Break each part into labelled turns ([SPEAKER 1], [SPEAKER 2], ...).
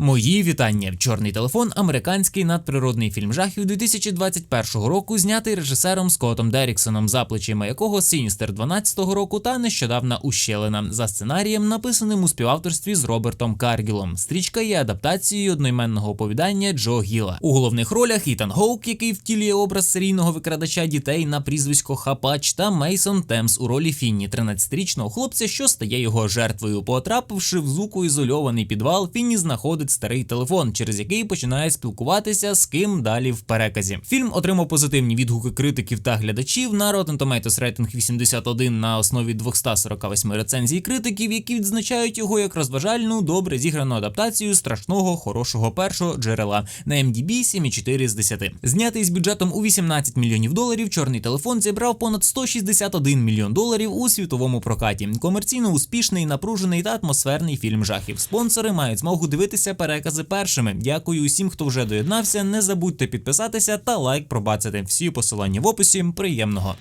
[SPEAKER 1] Мої вітання. Чорний телефон американський надприродний фільм жахів 2021 року, знятий режисером Скоттом Деріксоном, за плечима якого Сіністер 12-го року та нещодавна ущелина за сценарієм, написаним у співавторстві з Робертом Каргілом. Стрічка є адаптацією одноіменного оповідання Джо Гіла. У головних ролях Ітан Гоук, який втілює образ серійного викрадача дітей на прізвисько Хапач, та Мейсон Темс у ролі Фінні, 13-річного хлопця, що стає його жертвою. Потрапивши в звукоізольований підвал, Фінні знаходить старий телефон, через який починає спілкуватися з ким далі в переказі. Фільм отримав позитивні відгуки критиків та глядачів на Rotten Tomatoes рейтинг 81 на основі 248 рецензій критиків, які відзначають його як розважальну, добре зіграну адаптацію страшного хорошого першого джерела на MDB 7,4 з 10. Знятий з бюджетом у 18 мільйонів доларів. Чорний телефон зібрав понад 161 мільйон доларів у світовому прокаті. Комерційно успішний, напружений та атмосферний фільм жахів. Спонсори мають змогу дивитися перекази першими. Дякую усім, хто вже доєднався. Не забудьте підписатися та лайк пробацати. Всі посилання в описі. Приємного.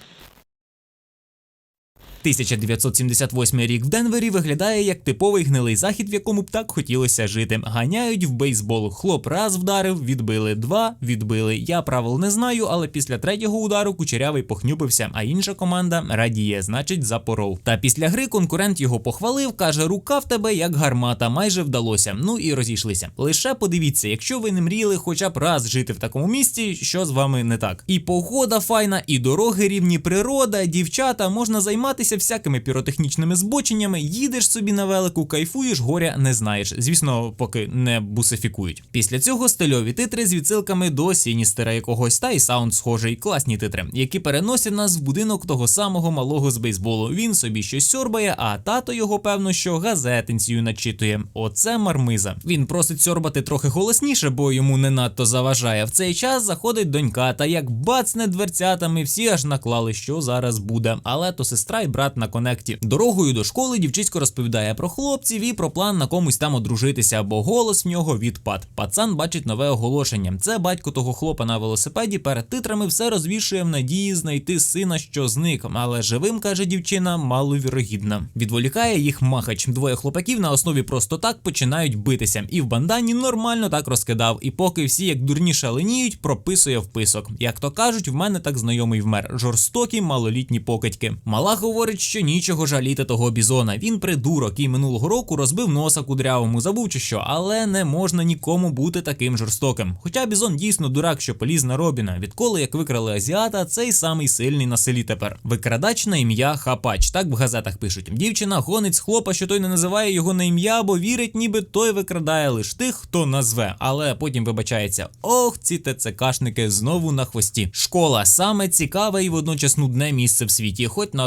[SPEAKER 1] 1978 рік в Денвері виглядає як типовий гнилий захід, в якому б так хотілося жити. Ганяють в бейсбол. Хлоп раз вдарив, відбили два, відбили. Я правил не знаю, але після третього удару кучерявий похнюпився, а інша команда радіє, значить, запоров. Та після гри конкурент його похвалив, каже: рука в тебе як гармата, майже вдалося. Ну і розійшлися. Лише подивіться, якщо ви не мріяли хоча б раз жити в такому місті, що з вами не так. І погода файна, і дороги рівні природа, дівчата, можна займатися всякими піротехнічними збоченнями, їдеш собі на велику, кайфуєш, горя не знаєш. Звісно, поки не бусифікують. Після цього стильові титри з відсилками до Сіністера якогось та й саунд схожий, класні титри, які переносять нас в будинок того самого малого з бейсболу. Він собі щось сьорбає, а тато його, певно, що газетинцію начитує. Оце мармиза. Він просить сьорбати трохи голосніше, бо йому не надто заважає. В цей час заходить донька, та як бацне дверцятами, всі аж наклали, що зараз буде. Але то сестра і брат на конекті. Дорогою до школи дівчисько розповідає про хлопців і про план на комусь там одружитися, бо голос в нього відпад. Пацан бачить нове оголошення. Це батько того хлопа на велосипеді перед титрами все розвішує в надії знайти сина, що зник. Але живим каже дівчина, маловірогідна. Відволікає їх махач. Двоє хлопаків на основі просто так починають битися. І в бандані нормально так розкидав. І поки всі як дурні шаленіють, прописує вписок. Як то кажуть, в мене так знайомий вмер. Жорстокі малолітні покидьки. Мала говорить, що нічого жаліти того бізона. Він придурок і минулого року розбив носа кудрявому, забув чи що, але не можна нікому бути таким жорстоким. Хоча бізон дійсно дурак, що поліз на Робіна. Відколи як викрали азіата, цей самий сильний на селі тепер. Викрадач на ім'я Хапач. Так в газетах пишуть. Дівчина гонить з хлопа, що той не називає його на ім'я, бо вірить, ніби той викрадає лиш тих, хто назве. Але потім вибачається: ох, ці ТЦКшники знову на хвості. Школа саме цікаве і водночас нудне місце в світі, хоч на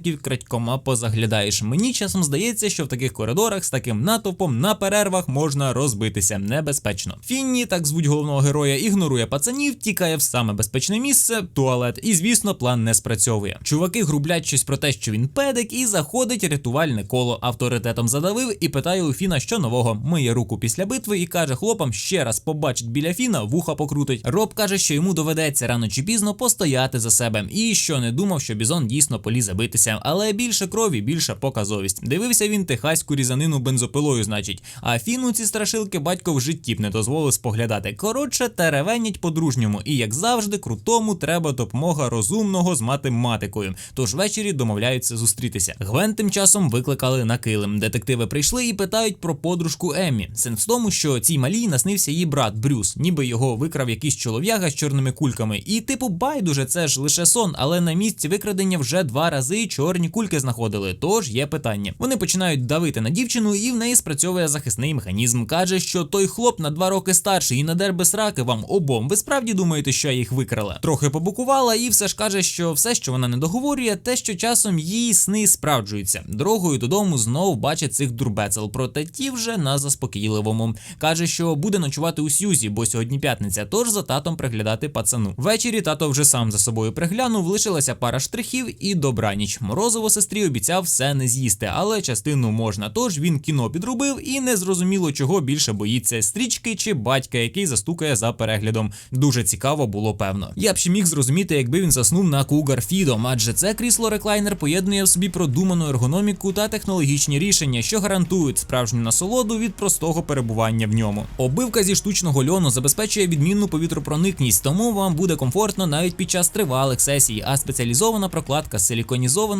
[SPEAKER 1] однокласників крадькома позаглядаєш. Мені часом здається, що в таких коридорах з таким натовпом на перервах можна розбитися небезпечно. Фінні, так звуть головного героя, ігнорує пацанів, тікає в саме безпечне місце, туалет, і звісно, план не спрацьовує. Чуваки грублять щось про те, що він педик, і заходить рятувальне коло. Авторитетом задавив і питає у Фіна, що нового. Миє руку після битви і каже хлопам ще раз побачить біля Фіна, вуха покрутить. Роб каже, що йому доведеться рано чи пізно постояти за себе, і що не думав, що бізон дійсно полізе битися, але більше крові, більша показовість. Дивився він техаську різанину бензопилою, значить. А Фіну ці страшилки батько в житті б не дозволив споглядати. Коротше, теревенять по-дружньому, і як завжди, крутому треба допомога розумного з математикою. Тож ввечері домовляються зустрітися. Гвен тим часом викликали на килим. Детективи прийшли і питають про подружку Еммі. Сенс в тому, що цій малій наснився її брат Брюс, ніби його викрав якийсь чолов'яга з чорними кульками. І типу байдуже, це ж лише сон, але на місці викрадення вже два рази чорні кульки знаходили. Тож є питання. Вони починають давити на дівчину, і в неї спрацьовує захисний механізм. каже, що той хлоп на два роки старший і надер без раки вам обом. Ви справді думаєте, що я їх викрала? Трохи побукувала, і все ж каже, що все, що вона не договорює, те, що часом її сни справджуються. Дорогою додому знов бачить цих дурбецел, проте ті вже на заспокійливому. Каже, що буде ночувати у Сюзі, бо сьогодні п'ятниця, тож за татом приглядати пацану. Ввечері тато вже сам за собою приглянув, лишилася пара штрихів і добраніч. Морозово сестрі обіцяв все не з'їсти, але частину можна. Тож він кіно підробив і не зрозуміло, чого більше боїться стрічки чи батька, який застукає за переглядом. Дуже цікаво було певно. Я б ще міг зрозуміти, якби він заснув на Cougar Фідом, адже це крісло реклайнер поєднує в собі продуману ергономіку та технологічні рішення, що гарантують справжню насолоду від простого перебування в ньому. Обивка зі штучного льону забезпечує відмінну повітропроникність, тому вам буде комфортно навіть під час тривалих сесій, а спеціалізована прокладка з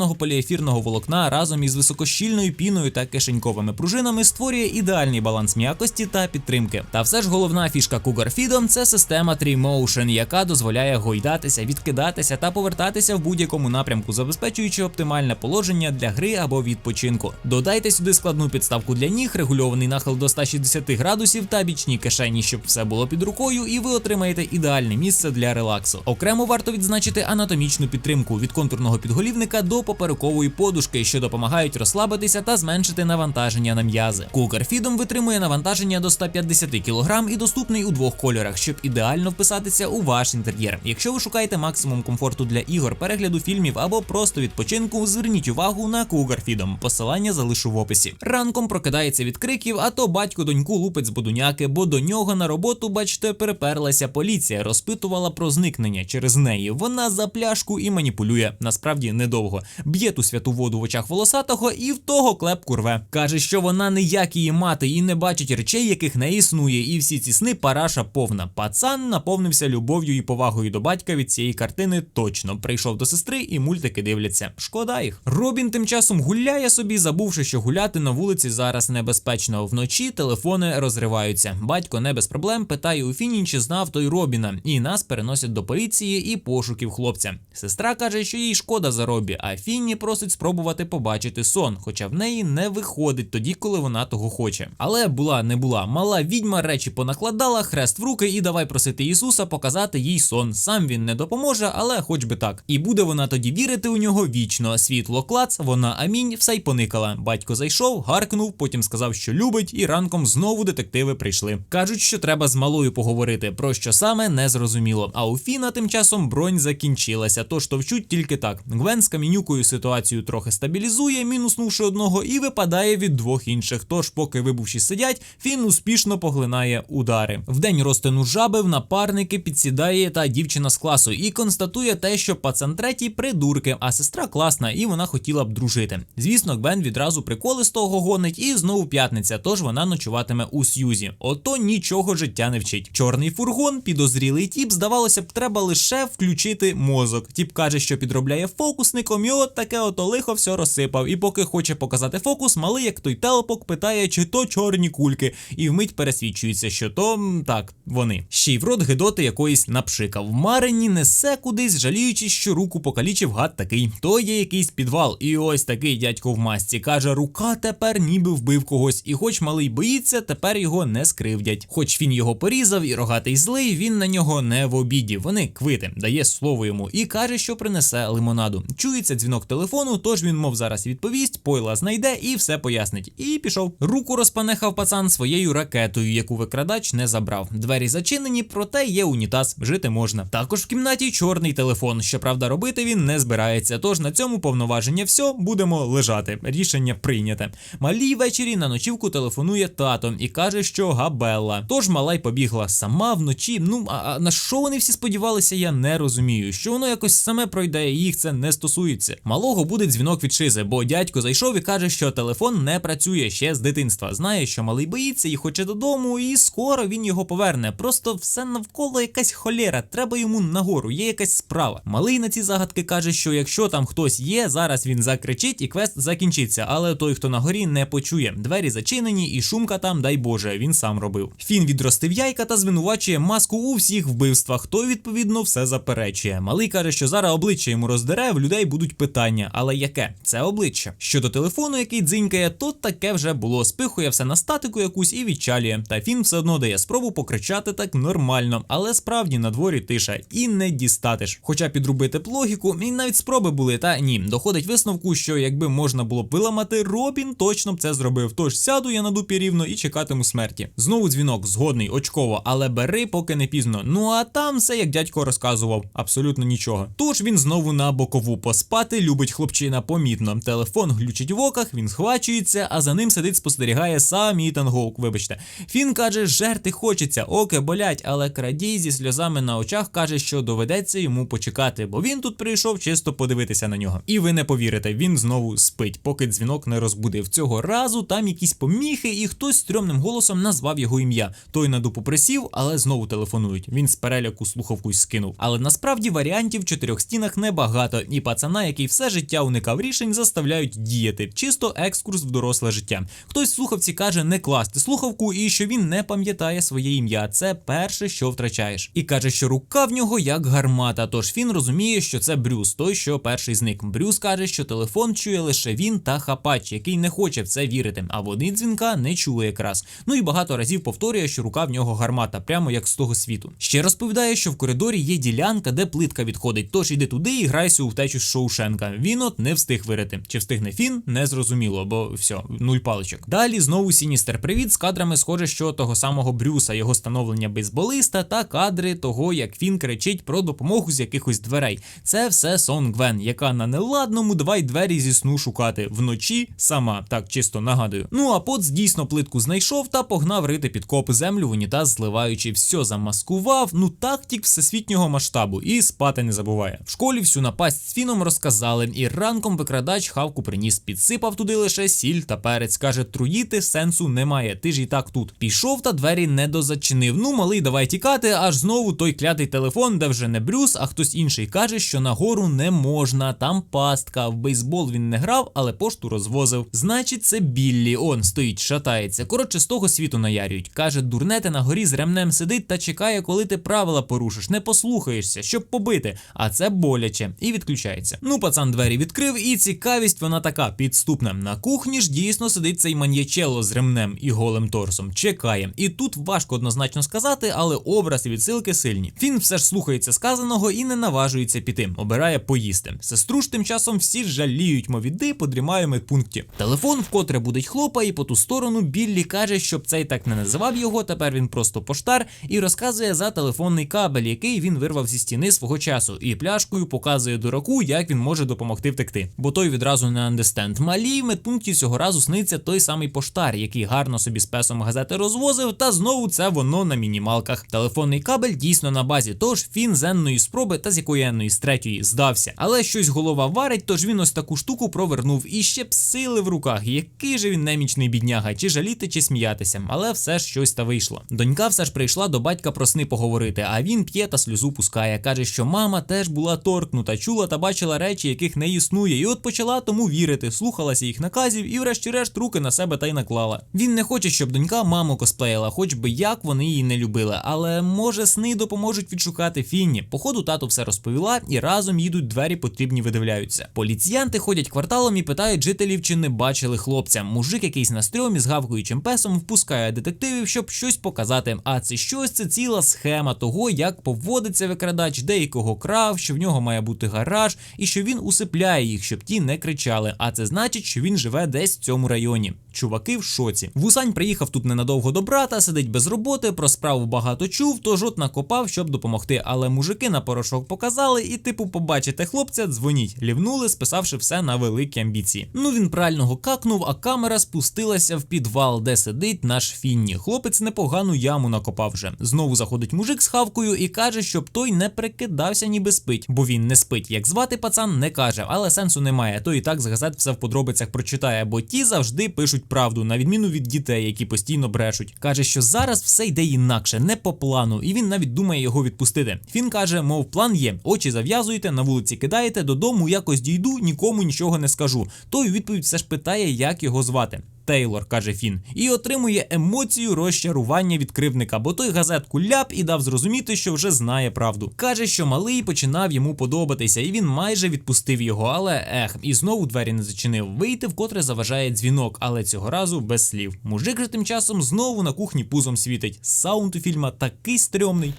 [SPEAKER 1] силіконізованого поліефірного волокна разом із високощільною піною та кишеньковими пружинами створює ідеальний баланс м'якості та підтримки. Та все ж головна фішка Cougar Feedom – це система Tree Motion, яка дозволяє гойдатися, відкидатися та повертатися в будь-якому напрямку, забезпечуючи оптимальне положення для гри або відпочинку. Додайте сюди складну підставку для ніг, регульований нахил до 160 градусів та бічні кишені, щоб все було під рукою, і ви отримаєте ідеальне місце для релаксу. Окремо варто відзначити анатомічну підтримку від контурного підголівника до поперекової подушки, що допомагають розслабитися та зменшити навантаження на м'язи. Cougar Feedom витримує навантаження до 150 кг і доступний у двох кольорах, щоб ідеально вписатися у ваш інтер'єр. Якщо ви шукаєте максимум комфорту для ігор, перегляду фільмів або просто відпочинку, зверніть увагу на Cougar Feedom. Посилання залишу в описі. Ранком прокидається від криків, а то батько доньку лупить з будуняки, бо до нього на роботу, бачите, переперлася поліція, розпитувала про зникнення через неї. Вона за пляшку і маніпулює. Насправді недовго. Б'є ту святу воду в очах волосатого і в того клепку рве. Каже, що вона не як її мати і не бачить речей, яких не існує, і всі ці сни параша повна. Пацан наповнився любов'ю і повагою до батька від цієї картини. Точно прийшов до сестри і мультики дивляться. Шкода їх. Робін тим часом гуляє собі, забувши, що гуляти на вулиці зараз небезпечно. Вночі телефони розриваються. Батько не без проблем питає у Фіні, чи знав той Робіна, і нас переносять до поліції і пошуків хлопця. Сестра каже, що їй шкода за Робі, а Фінні просить спробувати побачити сон, хоча в неї не виходить тоді, коли вона того хоче. Але була не була. Мала відьма речі понакладала, хрест в руки і давай просити Ісуса показати їй сон. Сам він не допоможе, але хоч би так. І буде вона тоді вірити у нього вічно. Світло клац, вона амінь, все й поникала. Батько зайшов, гаркнув, потім сказав, що любить, і ранком знову детективи прийшли. Кажуть, що треба з малою поговорити. Про що саме не зрозуміло. А у Фіна тим часом бронь закінчилася, тож товчуть тільки так. Гвен з камінюкою ситуацію трохи стабілізує, мінуснувши одного, і випадає від двох інших. Тож, поки вибувші сидять, Фін успішно поглинає удари. В день розтину жаби в напарники підсідає та дівчина з класу і констатує те, що пацан третій придурки, а сестра класна, і вона хотіла б дружити. Звісно, Гвен відразу приколи з того гонить, і знову п'ятниця, тож вона ночуватиме у Сьюзі. Ото нічого життя не вчить. Чорний фургон, підозрілий тіп, здавалося б, треба лише включити мозок. Тіп каже, що підробляє фокусником, і от таке ото лихо все розсипав. І поки хоче показати фокус, малий, як той телепок, питає, чи то чорні кульки, і вмить пересвідчується, що то так, вони. Ще й в рот гидоти якоїсь напшикав. Марині несе кудись, жаліючись, що руку покалічив гад такий. То є якийсь підвал, і ось такий дядько в масці каже: рука тепер ніби вбив когось, і хоч малий боїться, тепер його не скривдять. Хоч він його порізав і рогатий злий, він на нього не в обіді. Вони квити, дає слово йому і каже, що принесе лимонаду. Чується дзвінок телефону, тож він, мов зараз відповість, пойла знайде і все пояснить. І пішов. Руку розпанехав пацан своєю ракетою, яку викрадач не забрав. Двері зачинені, проте є унітаз, жити можна. Також в кімнаті чорний телефон. Щоправда, робити він не збирається. Тож на цьому повноваження все будемо лежати. Рішення прийняте. Малій ввечері на ночівку телефонує тато і каже, що габелла. Тож мала й побігла сама вночі. Ну а, на що вони всі сподівалися, я не розумію. Що воно якось саме пройде, їх це не стосується. Малого буде дзвінок від шизи, бо дядько зайшов і каже, що телефон не працює ще з дитинства. Знає, що малий боїться і хоче додому, і скоро він його поверне. Просто все навколо якась холєра. Треба йому нагору, є якась справа. Малий на ці загадки каже, що якщо там хтось є, зараз він закричить і квест закінчиться. Але той, хто на горі, не почує. Двері зачинені, і шумка там, дай Боже, він сам робив. Фін відростив яйка та звинувачує маску у всіх вбивствах. Той відповідно все заперечує. Малий каже, що зараз обличчя йому роздере, в людей будуть питання. Але яке? Це обличчя. Щодо телефону, який дзинькає, то таке вже було. Спихує все на статику якусь і відчалює. Та Фін все одно дає спробу покричати так нормально, але справді на дворі тиша і не дістатиш. Хоча підрубити б логіку, і навіть спроби були, та ні, доходить висновку, що якби можна було б виламати, Робін точно б це зробив. Тож сяду я на дупі рівно і чекатиму смерті. Знову дзвінок, згодний, очково, але бери, поки не пізно. Ну а там все як дядько розказував, абсолютно нічого. Тож він знову на бокову поспати любить хлопчина помітно. Телефон глючить в оках, він схвачується, а за ним сидить, спостерігає сам Ітан Гоук. Вибачте, Фін каже, жерти хочеться, оки болять, але крадій зі сльозами на очах каже, що доведеться йому почекати, бо він тут прийшов чисто подивитися на нього. І ви не повірите, він знову спить, поки дзвінок не розбудив. Цього разу там якісь поміхи, і хтось стрьомним голосом назвав його ім'я. Той на дупу присів, але знову телефонують. Він з переляку слухавку скинув. Але насправді варіантів в чотирьох стінах небагато, і пацана, який все життя уникав рішень, заставляють діяти. Чисто екскурс в доросле життя. Хтось в слухавці каже не класти слухавку і що він не пам'ятає своє ім'я. Це перше, що втрачаєш. І каже, що рука в нього як гармата. Тож він розуміє, що це Брюс, той, що перший зник. Брюс каже, що телефон чує лише він та хапач, який не хоче в це вірити. А вони дзвінка не чули якраз. Ну і багато разів повторює, що рука в нього гармата, прямо як з того світу. Ще розповідає, що в коридорі є ділянка, де плитка відходить. Тож іди туди і грайся у втечу з Шоушенка. Він от не встиг вирити. Чи встигне фін, не зрозуміло, бо все, нуль паличок. Далі знову Сіністер Привіт з кадрами схоже, що того самого Брюса, його становлення бейсболиста та кадри того, як Фін кричить про допомогу з якихось дверей. Це все сон Гвен, яка на неладному давай двері зі сну шукати вночі сама, так чисто нагадую. Ну а Поц дійсно плитку знайшов та погнав рити під коп землю в унітаз, зливаючи все замаскував. Ну тактик всесвітнього масштабу і спати не забуває. В школі всю напасть з фіном розказали, і ранком викрадач хавку приніс, підсипав туди лише сіль та перець. каже, труїти сенсу немає. Ти ж і так тут. Пішов та двері не дозачинив. Ну, малий, давай тікати, аж знову той клятий телефон, де вже не Брюс, а хтось інший каже, що нагору не можна. Там пастка. В бейсбол він не грав, але пошту розвозив. Значить, це Біллі. Он стоїть, шатається. Коротше, з того світу наярюють. Каже, дурнете на горі з ремнем сидить та чекає, коли ти правила порушиш. Не послухаєшся, щоб побити. А це боляче. І відключається. Ну, пацан двері відкрив, і цікавість вона така підступна. На кухні ж дійсно сидить цей маньячело з ремнем і голим торсом. Чекає. І тут важко однозначно сказати, але образ і відсилки сильні. Фін все ж слухається сказаного і не наважується піти. Обирає поїсти. Сестру ж тим часом всі жаліють, мов іди, подрімаю медпункті. Телефон вкотре будить хлопа, і по ту сторону Біллі каже, щоб цей так не називав його. Тепер він просто поштар і розказує за телефонний кабель, який він вирвав зі стіни свого часу, і пляшкою показує дураку, як він може допомогти втекти. Бо той відразу не андестенд. Малій медпункті цього разу сниться той самий поштар, який гарно собі з песом газети розвозив, та знову це воно на мінімалках. Телефонний кабель дійсно на базі, тож фін з енної спроби та з якої енної з третьої здався. Але щось голова варить, тож він ось таку штуку провернув і ще б сили в руках. Який же він немічний бідняга, чи жаліти, чи сміятися, але все ж щось та вийшло. Донька все ж прийшла до батька про сни поговорити, а він п'є та сльозу пускає. каже, що мама теж була торкнута, чула та бачила речі, яких не існує, і от почала тому вірити, слухалася їх наказів і, врешті-решт, руки на себе та й наклала. Він не хоче, щоб донька маму косплеїла, хоч би як вони її не любили, але може сни допоможуть відшукати Фінні. Походу, тату все розповіла, і разом їдуть двері потрібні видивляються. Поліціянти ходять кварталом і питають жителів, чи не бачили хлопця. Мужик якийсь на стрьомі з гавкуючим песом впускає детективів, щоб щось показати. А це щось це ціла схема того, як поводиться викрадач, де і кого крав, що в нього має бути гараж, і що він усипляє їх, щоб ті не кричали. А це значить, що він живе десь в цьому районі. Чуваки в шоці. Вусань приїхав тут ненадовго до брата, сидить без роботи, про справу багато чув, тож от накопав, щоб допомогти. Але мужики на порошок показали, і, типу, побачите хлопця, дзвоніть. Лівнули, списавши все на великі амбіції. Ну він правильного какнув, а камера спустилася в підвал, де сидить наш Фінні. Хлопець непогану яму накопав вже. Знову заходить мужик з хавкою і каже, щоб той не прикидався, ніби спить, бо він не спить. Як звати пацан, не каже, але сенсу немає. То і так з газет все в подробицях прочитає, бо ті завжди пишуть правду, на відміну від дітей, які постійно брешуть. Каже, що зараз все йде інакше, не по плану, і він навіть думає його відпустити. Фін каже, мов план є: очі зав'язуєте, на вулиці кидаєте, додому якось дійду, нікому нічого не скажу. Той у відповідь все ж питає, як його звати. Тейлор, каже Фін, і отримує емоцію розчарування від кривника, бо той газетку ляп і дав зрозуміти, що вже знає правду. Каже, що малий починав йому подобатися, і він майже відпустив його, але ех, і знову двері не зачинив. Вийти вкотре заважає дзвінок, але цього разу без слів. Мужик же тим часом знову на кухні пузом світить. Саунд у фільма такий стрьомний.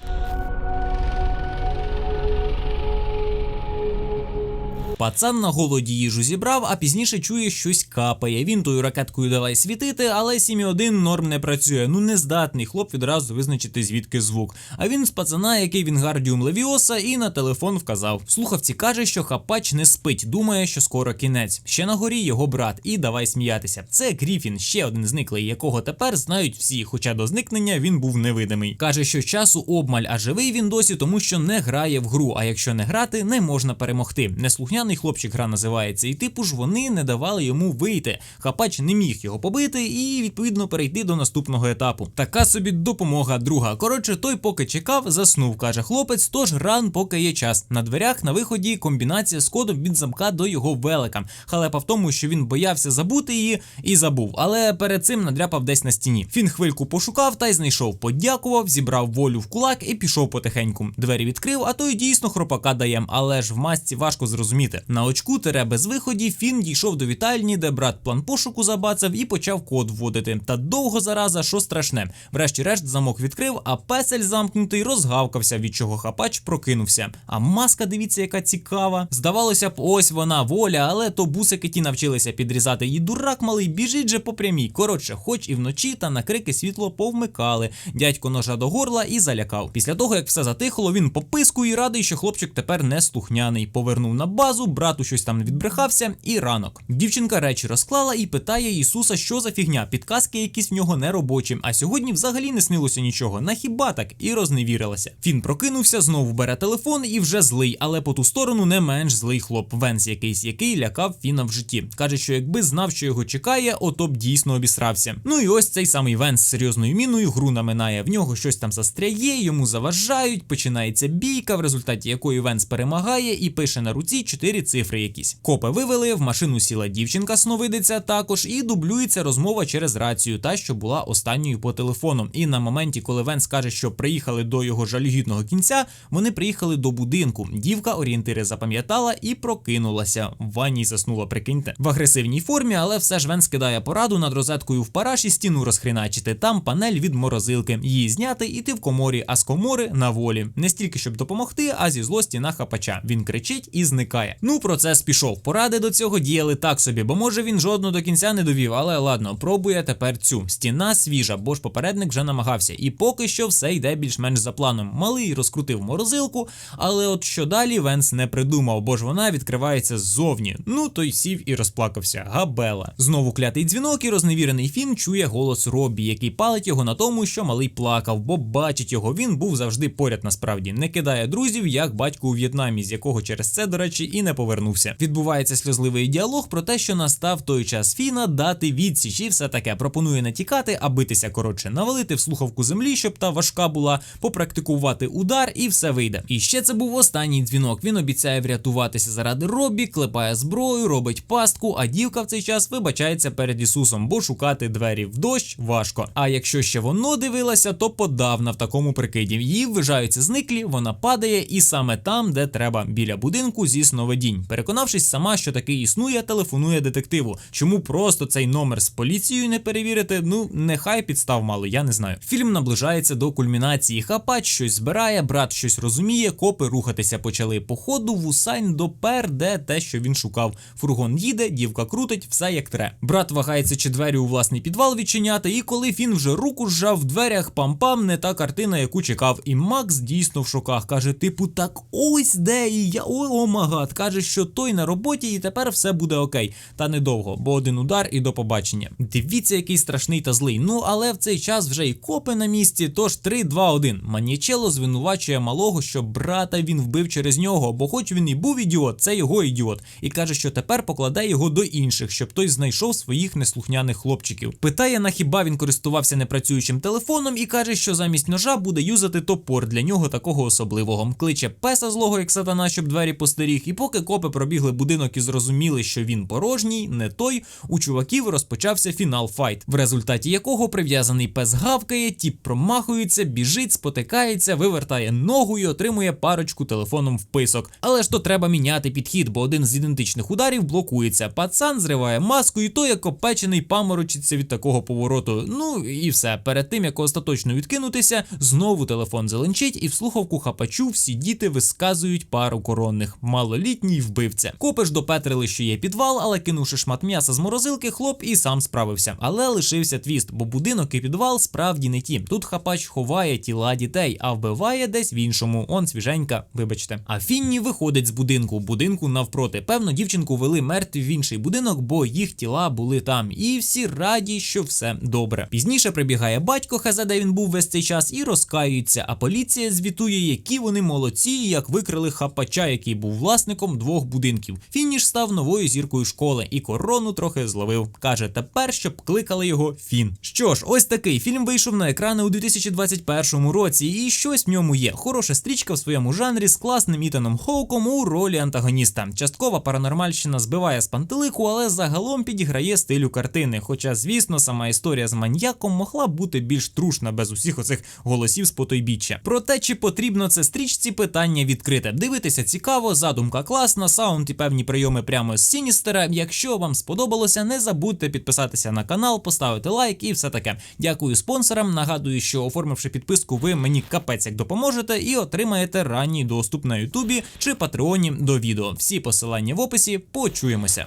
[SPEAKER 1] Пацан на голоді їжу зібрав, а пізніше чує щось капає. Він тою ракеткою давай світити, але 7.1 норм не працює. Ну не здатний хлоп відразу визначити звідки звук. А він з пацана, який Вінгардіум Левіоса, і на телефон вказав. Слухавці каже, що хапач не спить, думає, що скоро кінець. Ще на горі його брат, і давай сміятися. Це Гріфін, ще один зниклий, якого тепер знають всі, хоча до зникнення він був невидимий. Каже, що часу обмаль, а живий він досі, тому що не грає в гру. А якщо не грати, не можна перемогти. Неслухняний хлопчик гра називається, і типу ж вони не давали йому вийти. Хапач не міг його побити і відповідно перейти до наступного етапу. Така собі допомога друга. Коротше, той, поки чекав, заснув, каже хлопець. Тож ран, поки є час. На дверях на виході комбінація з кодом від замка до його велика. Халепа в тому, що він боявся забути її і забув. Але перед цим надряпав десь на стіні. Він хвильку пошукав та й знайшов. Подякував, зібрав волю в кулак і пішов потихеньку. Двері відкрив, а той дійсно хропака дає. Але ж в масці важко зрозуміти. На очку тере без виході Фін дійшов до вітальні, де брат план пошуку забацав і почав код вводити. Та довго зараза, що страшне. Врешті-решт замок відкрив, а песель замкнутий розгавкався, від чого хапач прокинувся. А маска, дивіться, яка цікава. Здавалося б, ось вона воля, але то бусики ті навчилися підрізати. І дурак малий біжить же по прямій. Коротше, хоч і вночі, та на крики світло повмикали. Дядько ножа до горла і залякав. Після того, як все затихло, він пописку і радий, що хлопчик тепер не слухняний. Повернув на базу, брату щось там відбрехався, і ранок. Дівчинка речі розклала і питає Ісуса, що за фігня. Підказки якісь в нього не робочі. А сьогодні взагалі не снилося нічого. На хіба так і розневірилася. Фін прокинувся, знову бере телефон і вже злий, але по ту сторону не менш злий хлоп. Венс якийсь, який лякав Фіна в житті. Каже, що якби знав, що його чекає, ото б дійсно обісрався. Ну і ось цей самий Венс з серйозною міною гру наминає. В нього щось там застряє, йому заважають. Починається бійка, в результаті якої Венс перемагає і пише на руці чотири цифри якісь. Копи вивели, в машину сіла дівчинка сновидиця також, і дублюється розмова через рацію, та що була останньою по телефону. І на моменті, коли Венс каже, що приїхали до його жалюгідного кінця, вони приїхали до будинку. Дівка орієнтири запам'ятала і прокинулася. В ванні заснула, прикиньте. В агресивній формі, але все ж Венс кидає пораду над розеткою в параш і стіну розхріначити. Там панель від морозилки. Її зняти, іти в коморі, а з комори на волі. Не стільки щоб допомогти, а зі злості на хапача. Він кричить і зникає. Ну, процес пішов. Поради до цього діяли так собі, бо може він жодну до кінця не довів, але ладно, пробує тепер цю. Стіна свіжа, бо ж попередник вже намагався. І поки що все йде більш-менш за планом. Малий розкрутив морозилку, але от що далі Венс не придумав, бо ж вона відкривається ззовні. Ну той сів і розплакався. Габела. Знову клятий дзвінок, і розневірений Фін чує голос Робі, який палить його на тому, що малий плакав, бо бачить його. Він був завжди поряд насправді. Не кидає друзів, як батько у В'єтнамі, з якого через це, до речі, і не повернувся. Відбувається сльозливий діалог про те, що настав той час Фіна дати відсіч і все таке. Пропонує не тікати, а битися коротше, навалити в слухавку землі, щоб та важка була, попрактикувати удар, і все вийде. І ще це був останній дзвінок. Він обіцяє врятуватися заради Робі, клепає зброю, робить пастку, а дівка в цей час вибачається перед Ісусом, бо шукати двері в дощ важко. А якщо ще воно дивилася, то подавна в такому прикиді. Її вважаються зниклі, вона падає, і саме там, де треба, біля будинку зі сновидінь. Переконавшись сама, що таки існує, телефонує детективу. Чому просто цей номер з поліцією не перевірити? Ну нехай підстав мало, я не знаю. Фільм наближається до кульмінації. Хапач щось збирає, брат щось розуміє, копи рухатися почали. Походу, вусайн допер, де те, що він шукав. Фургон їде, дівка крутить, все як тре. Брат вагається, чи двері у власний підвал відчиняти, і коли він вже руку зжав в дверях, пам-пам, не та картина, яку чекав. І Макс дійсно в шоках каже: типу, так ось де і я. Ой, о магад. Каже, що той на роботі, і тепер все буде окей. Та недовго, бо один удар і до побачення. Дивіться, який страшний та злий. Ну але в цей час вже і копи на місці. Тож 3, 2, 1. Манічело звинувачує малого, що брата він вбив через нього, бо хоч він і був ідіот, це його ідіот. І каже, що тепер покладе його до інших, щоб той знайшов своїх неслухняних хлопчиків. Питає, на хіба він користувався непрацюючим телефоном, і каже, що замість ножа буде юзати топор для нього такого особливого. Кличе песа злого, як сатана, щоб двері постеріг. І поки копи пробігли будинок і зрозуміли, що він порожній, не той, у чуваків розпочався фінал файт, в результаті якого прив'язаний пес гавкає, тіп промахується, біжить, спотикається, вивертає ногу і отримує парочку телефоном вписок. Але ж то треба міняти підхід, бо один з ідентичних ударів блокується. Пацан зриває маску, і той, як опечений, паморочиться від такого повороту. Ну і все. Перед тим як остаточно відкинутися, знову телефон зеленчить, і в слухавку хапачу всі діти висказують пару коронних. Малолітні геній вбивця. Копи ж допетрили, що є підвал, але кинувши шмат м'яса з морозилки, хлоп і сам справився. Але лишився твіст, бо будинок і підвал справді не ті. Тут хапач ховає тіла дітей, а вбиває десь в іншому. Он свіженька, вибачте. А Фінні виходить з будинку, будинку навпроти. Певно, дівчинку вели мертві в інший будинок, бо їх тіла були там. І всі раді, що все добре. Пізніше прибігає батько Хезе, де він був весь цей час, і розкаюється. А поліція звітує, які вони молодці, як викрили хапача, який був власником двох будинків. Фініш став новою зіркою школи і корону трохи зловив. Каже, тепер щоб кликали його Фін. Що ж, ось такий фільм вийшов на екрани у 2021 році, і щось в ньому є. Хороша стрічка в своєму жанрі з класним Ітаном Хоуком у ролі антагоніста. Часткова паранормальщина збиває з пантелику, але загалом підіграє стилю картини. Хоча, звісно, сама історія з маньяком могла бути більш трушна без усіх оцих голосів з потойбіччя. Проте, чи потрібно це стрічці, питання відкрите. Дивитися цікаво, задумка класна, саунд і певні прийоми прямо з Сіністера. Якщо вам сподобалося, не забудьте підписатися на канал, поставити лайк і все таке. Дякую спонсорам. Нагадую, що оформивши підписку, ви мені капець як допоможете і отримаєте ранній доступ на Ютубі чи Патреоні до відео. Всі посилання в описі. Почуємося.